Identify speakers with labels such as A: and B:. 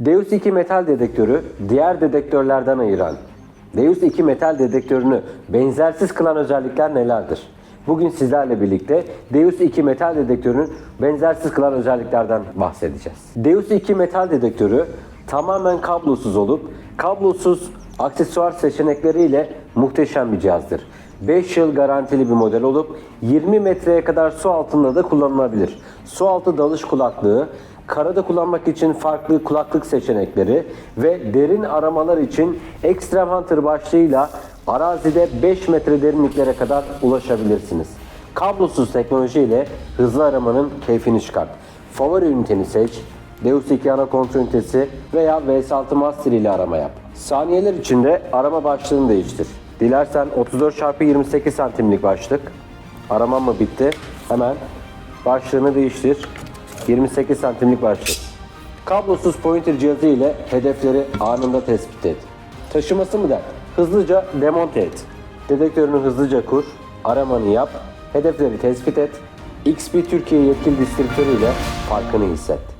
A: Deus 2 metal dedektörü diğer dedektörlerden ayıran Deus 2 metal dedektörünü benzersiz kılan özellikler nelerdir? Bugün sizlerle birlikte Deus 2 metal dedektörünün benzersiz kılan özelliklerden bahsedeceğiz. Deus 2 metal dedektörü tamamen kablosuz olup kablosuz aksesuar seçenekleriyle muhteşem bir cihazdır. 5 yıl garantili bir model olup 20 metreye kadar su altında da kullanılabilir. Su altı dalış kulaklığı, karada kullanmak için farklı kulaklık seçenekleri ve derin aramalar için Extreme Hunter başlığıyla arazide 5 metre derinliklere kadar ulaşabilirsiniz. Kablosuz teknoloji ile hızlı aramanın keyfini çıkart. Favori üniteni seç, Deus 2 ana kontrol ünitesi veya VS6 Master ile arama yap. Saniyeler içinde arama başlığını değiştir. Dilersen 34x28 santimlik başlık. Araman mı bitti? Hemen başlığını değiştir. 28 santimlik başlık. Kablosuz pointer cihazı ile hedefleri anında tespit et. Taşıması mı der? Hızlıca demonte et. Dedektörünü hızlıca kur, aramanı yap, hedefleri tespit et. XP Türkiye yetkili distribütörü ile farkını hisset.